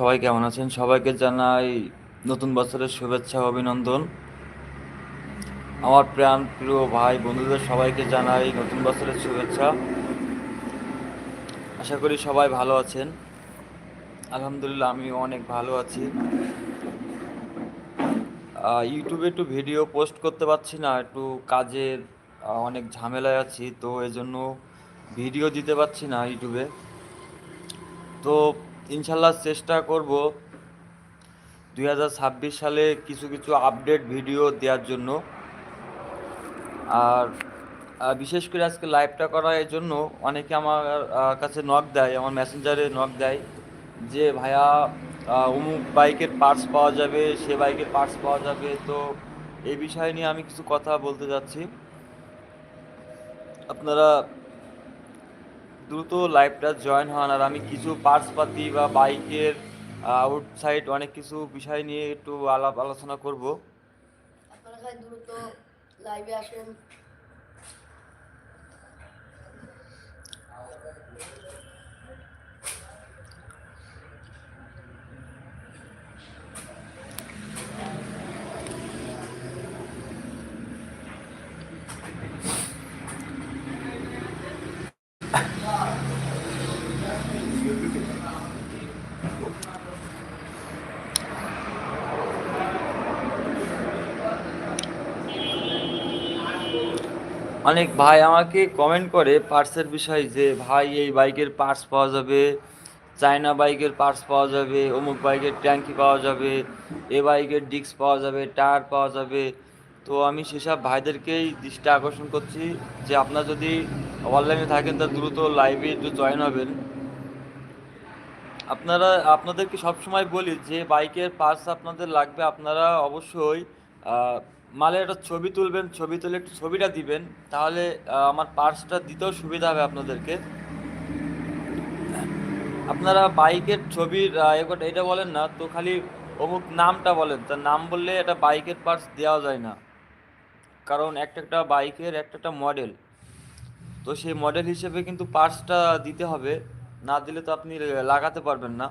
সবাই কেমন আছেন? সবাইকে জানাই নতুন বছরের শুভেচ্ছা অভিনন্দন। আমার প্রাণ প্রিয় ভাই বন্ধুদের সবাইকে জানাই নতুন বছরের শুভেচ্ছা। আশা করি সবাই ভালো আছেন। আলহামদুলিল্লাহ আমি অনেক ভালো আছি। ইউটিউবে একটু ভিডিও পোস্ট করতে পারছি না, একটু কাজের অনেক ঝামেলায় আছি, তো এজন্য ভিডিও দিতে পারছি না ইউটিউবে তো ইনশাল্লাহ চেষ্টা করব দুই হাজার ছাব্বিশ সালে কিছু কিছু আপডেট ভিডিও দেওয়ার জন্য। আর বিশেষ করে আজকে লাইভটা করার জন্য অনেকে আমার কাছে নক দেয়, আমার মেসেঞ্জারে নক দেয় যে, ভাইয়া অমুক বাইকের পার্টস পাওয়া যাবে, সে বাইকের পার্টস পাওয়া যাবে। তো এই বিষয় নিয়ে আমি কিছু কথা বলতে যাচ্ছি। আপনারা দ্রুত লাইভটা জয়েন হন আর আমি কিছু পার্টস পাতি বা বাইকের আউটসাইড অনেক কিছু বিষয় নিয়ে একটু আলাপ আলোচনা করব। আপনারা দ্রুত লাইভে আসেন। অনেক ভাই আমাকে কমেন্ট করে পার্টসের বিষয়ে যে, ভাই, এই বাইকের পার্টস পাওয়া যাবে চায়না বাইকের পার্টস পাওয়া যাবে, অমুক বাইকের ট্যাঙ্কি পাওয়া যাবে, এ বাইকের ডিস্ক পাওয়া যাবে টায়ার পাওয়া যাবে। তো আমি সেসব ভাইদেরকেই দৃষ্টি আকর্ষণ করছি যে, আপনারা যদি অনলাইনে থাকেন তা দ্রুত লাইভে একটু জয়েন হবেন। আপনারা, আপনাদেরকে সবসময় বলি যে বাইকের পার্টস আপনাদের লাগবে, আপনারা অবশ্যই মালের একটা ছবি তুলবেন, ছবি তুলে একটু ছবিটা দিবেন, তাহলে আমার পার্সটা দিতেও সুবিধা হবে আপনাদেরকে। আপনারা বাইকের ছবির এটা বলেন না, তো খালি অমুক নামটা বলেন। তার নাম বললে এটা বাইকের পার্টস দেওয়া যায় না। কারণ একটা একটা বাইকের একটা একটা মডেল। তো সেই মডেল হিসেবে কিন্তু পার্টসটা দিতে হবে। না দিলে তো আপনি লাগাতে পারবেন না।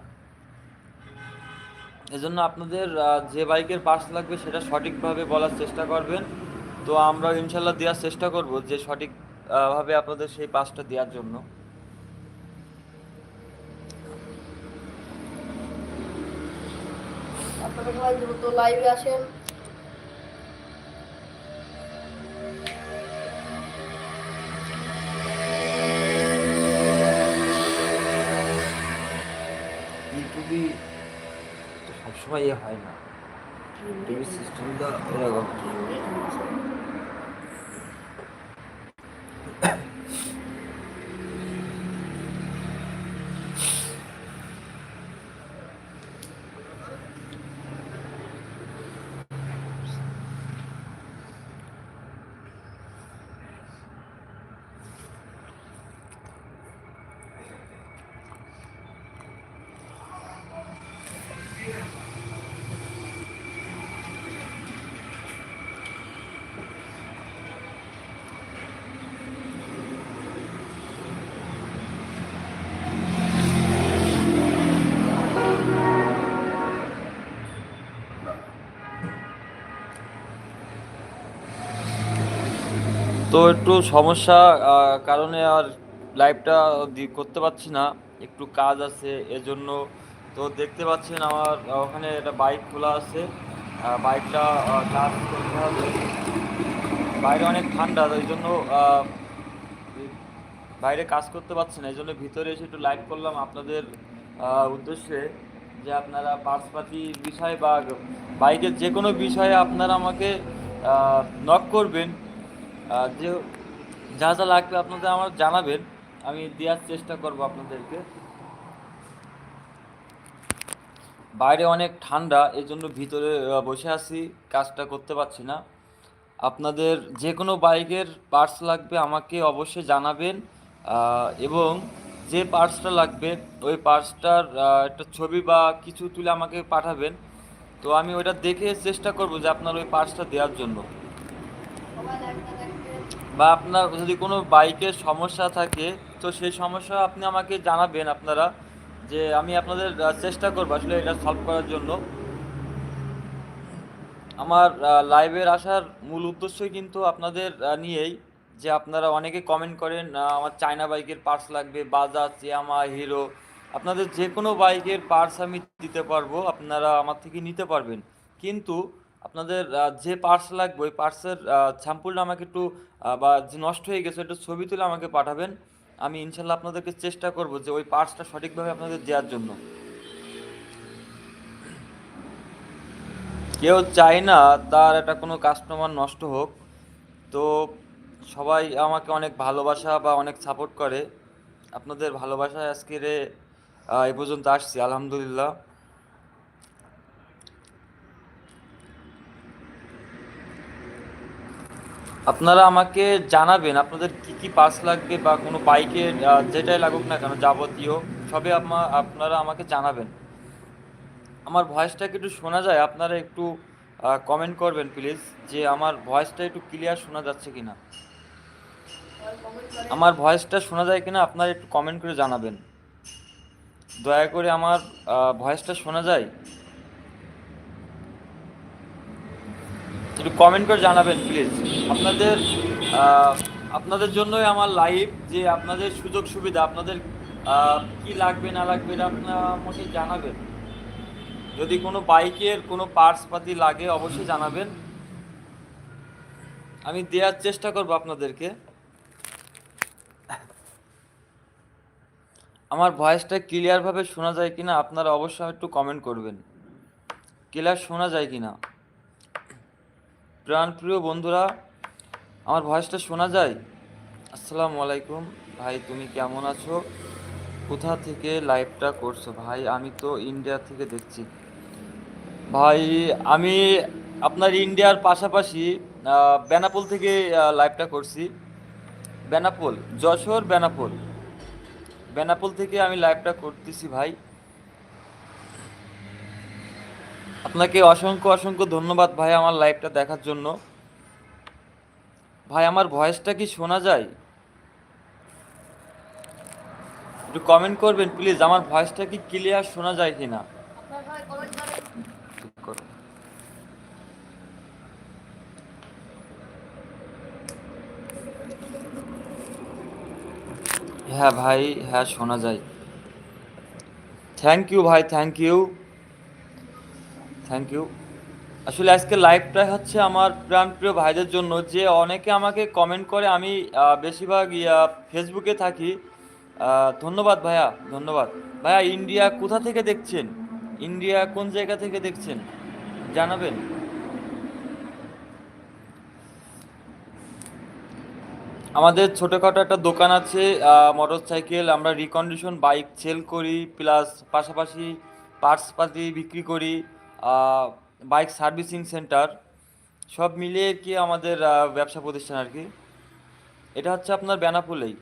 এজন্য আপনাদের যে বাইকের পার্টস লাগবে সেটা সঠিকভাবে বলার চেষ্টা করবেন। তো আমরা ইনশাল্লাহ দেওয়ার চেষ্টা করব যে সঠিক ভাবে আপনাদের সেই পার্টসটা দেওয়ার জন্য। আপনারা সবাই দ্রুত লাইভে আসেন। ইউটিউবই তো সবসময় হয় না। টিভি সিস্টেমটা এরকম তো একটু সমস্যা কারণে আর লাইভটা করতে পারছি না। একটু কাজ আছে এজন্য। তো দেখতে পাচ্ছেন আমার ওখানে একটা বাইক খোলা আছে। বাইকটা কাজ করতে হবে। বাইরে অনেক ঠান্ডা ওই জন্য বাইরে কাজ করতে পারছি না। এই জন্য ভিতরে এসে একটু লাইভ করলাম আপনাদের উদ্দেশ্যে যে আপনারা পার্সপাতি বিষয় বা বাইকের যে কোনো বিষয়ে আপনারা আমাকে নক করবেন। যে যা যা লাগবে আপনাদের আমার জানাবেন, আমি দেওয়ার চেষ্টা করব আপনাদেরকে। বাইরে অনেক ঠান্ডা এই জন্য ভিতরে বসে আছি, কাজটা করতে পারছি না। আপনাদের যে কোনো বাইকের পার্টস লাগবে আমাকে অবশ্যই জানাবেন এবং যে পার্টসটা লাগবে, ওই পার্টসটার একটা ছবি বা কিছু তুলে আমাকে পাঠাবেন। তো আমি ওইটা দেখে চেষ্টা করব যে আপনার ওই পার্টসটা দেওয়ার জন্য। বা আপনার যদি কোনো বাইকের সমস্যা থাকে, তো সেই সমস্যা আপনি আমাকে জানাবেন আপনারা যে আমি আপনাদের চেষ্টা করব আসলে এটা সলভ করার জন্য। আমার লাইভের আসার মূল উদ্দেশ্যই কিন্তু আপনাদের নিয়েই যে আপনারা অনেকে কমেন্ট করেন আমার চায়না বাইকের পার্টস লাগবে বাজাজ ইয়ামা হিরো আপনাদের যে কোনো বাইকের পার্টস আমি দিতে পারব, আপনারা আমার থেকে নিতে পারবেন। কিন্তু আপনাদের যে পার্টস লাগবে ওই পার্টসের স্যাম্পলটা আমাকে একটু বা যে নষ্ট হয়ে গেছে একটু ছবি তুলে আমাকে পাঠাবেন। আমি ইনশাল্লাহ আপনাদেরকে চেষ্টা করব যে ওই পার্টসটা সঠিকভাবে আপনাদের দেওয়ার জন্য। কেউ চায় না তার একটা কোনো কাস্টমার নষ্ট হোক। তো সবাই আমাকে অনেক ভালোবাসা বা অনেক সাপোর্ট করে। আপনাদের ভালোবাসায় আজকের এ, পর্যন্ত আসছি আলহামদুলিল্লাহ। আপনারা আমাকে জানাবেন আপনাদের কি কি পাস লাগবে বা কোনো বাইকের আহ, যেটাই লাগুক না কেন যাবতীয় সবে আপনা- আপনারা আমাকে জানাবেন। আমার ভয়েসটা কি একটু শোনা যায়? আপনারা একটু কমেন্ট করবেন প্লিজ যে আমার ভয়েসটা একটু ক্লিয়ার শোনা যাচ্ছে কি না আমার ভয়েসটা শোনা যায় কিনা আপনারা একটু কমেন্ট করে জানাবেন। দয়া করে আমার ভয়েসটা শোনা যায়? একটু কমেন্ট করে জানাবেন প্লিজ আপনাদের আপনাদের জন্যই আমার লাইভ যে আপনাদের সুযোগ সুবিধা, আপনাদের কি লাগবে, না লাগবে আপনারা আমাকে জানাবেন। যদি কোনো বাইকের কোনো পার্টস পাতি লাগে, অবশ্যই জানাবেন। আমি দেওয়ার চেষ্টা করব আপনাদেরকে। আমার ভয়েসটা ক্লিয়ারভাবে শোনা যায় কিনা, আপনারা অবশ্যই একটু কমেন্ট করবেন। ক্লিয়ার শোনা যায় কিনা? প্রাণপ্রিয় বন্ধুরা, আমার ভয়েসটা শোনা যায়? আসসালামু আলাইকুম। ভাই, তুমি কেমন আছো? কোথা থেকে লাইভটা করছ? ভাই, আমি তো ইন্ডিয়া থেকে দেখছি। ভাই, আমি আপনার ইন্ডিয়ার পাশাপাশি বেনাপোল থেকে লাইভটা করছি। বেনাপোল, যশোর বেনাপোল। বেনাপোল থেকে আমি লাইভটা করতেছি ভাই। আপনাকে অসংখ্য অসংখ্য ধন্যবাদ ভাই আমার লাইভটা দেখার জন্য। ভাই, আমার ভয়েসটা কি শোনা যায়? একটু কমেন্ট করবেন প্লিজ আমার ভয়েসটা কি ক্লিয়ার শোনা যায় ঠিক করো হ্যাঁ ভাই হ্যাঁ শোনা যায়। থ্যাংক ইউ ভাই থ্যাংক ইউ থ্যাংক ইউ আসলে আজকে লাইভটা হচ্ছে আমার প্রাণপ্রিয় ভাইদের জন্য, যে অনেকে আমাকে কমেন্ট করে, আমি বেশিরভাগ, ইয়া ফেসবুকে থাকি। ধন্যবাদ ভাইয়া ধন্যবাদ। ভাইয়া ইন্ডিয়া কোথা থেকে দেখছেন? ইন্ডিয়া কোন জায়গা থেকে দেখছেন? জানাবেন। আমাদের ছোটোখাটো একটা দোকান আছে মোটর সাইকেল আমরা রিকন্ডিশন বাইক সেল করি প্লাস পাশাপাশি পার্টস পাতি বিক্রি করি। বাইক সার্ভিসিং সেন্টার, সব মিলিয়ে কি আমাদের ব্যবসা প্রতিষ্ঠান আর কি? এটা হচ্ছে আপনার বেনাপুলেই,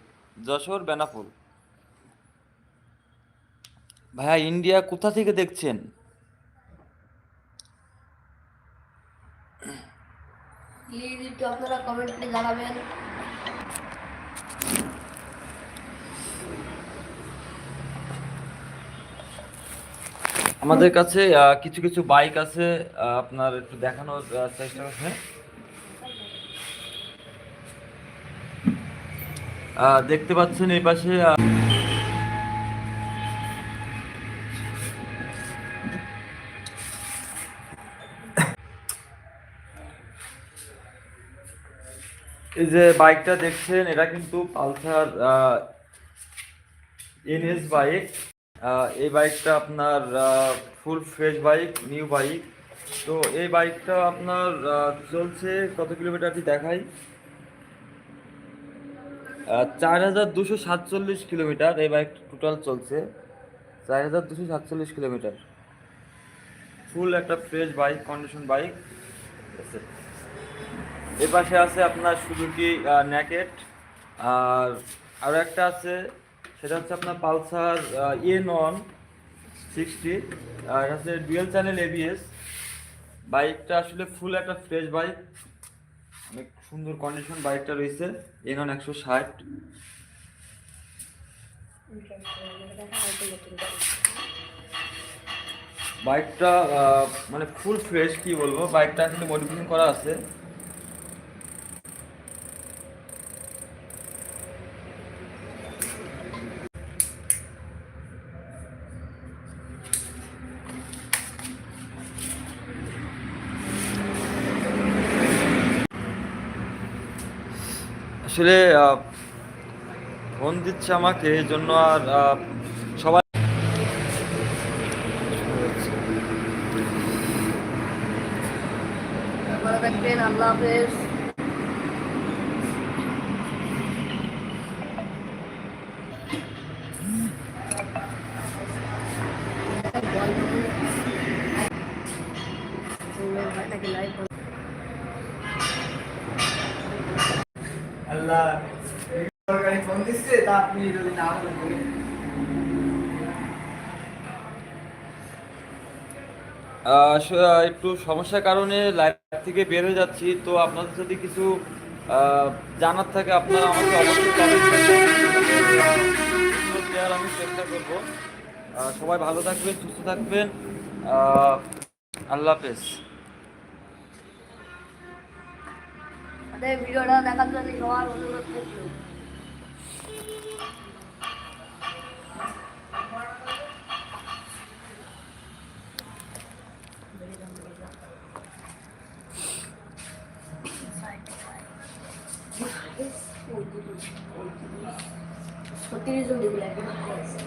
যশোর বেনাপুল। ভাইয়া, ইন্ডিয়া কোথা থেকে দেখছেন? আপনারা কমেন্ট জানাবেন। আমাদের কাছে কিছু কিছু বাইক আছে আপনার একটু দেখানোর চেষ্টা করছে। দেখতে পাচ্ছেন এই পাশে এই যে বাইকটা দেখছেন, এটা কিন্তু পালসার এনএস বাইক। এই বাইকটা আপনার full fresh bike new bike তো এই বাইকটা আপনার চলছে কত কিলোমিটার কি দেখাই? চার হাজার দুশো সাতচল্লিশ কিলোমিটার এই বাইক টোটাল চলছে। চার হাজার দুশো সাতচল্লিশ কিলোমিটার। ফুল একটা ফ্রেশ বাইক কন্ডিশন বাইক এ পাশে আছে আপনার সুজুকি ন্যাকেট আর আরও একটা আছে সেটা হচ্ছে আপনার পালসার এন ওয়ান সিক্সটি, আর হচ্ছে ডুয়েল চ্যানেল এবিএস। বাইকটা আসলে ফুল একটা ফ্রেশ বাইক অনেক সুন্দর কন্ডিশন বাইকটা রয়েছে এন ওয়ান একশো ষাট। বাইকটা মানে ফুল ফ্রেশ কি বলব? বাইকটা কিন্তু মডিফিকেশন করা আছে। আসলে ফোন দিচ্ছে আমাকে এই জন্য আর সবাই আল্লাহ হাফেজ আল্লাহ সরকারি ফোন দিচ্ছে, তা আপনি যদি না একটু সমস্যার কারণে লাইভ থেকে বের হয়ে যাচ্ছি, তো আপনাদের যদি কিছু জানার থাকে আপনারা আমাকে অবশ্যই আমি চেষ্টা করব। সবাই ভালো থাকবেন, সুস্থ থাকবেন। আল্লাহ হাফেজ। আমাদের ভিডিওটা দেখার জন্য সবার অনুরোধ করছি ছত্রিশ জন দেখলে লাইভ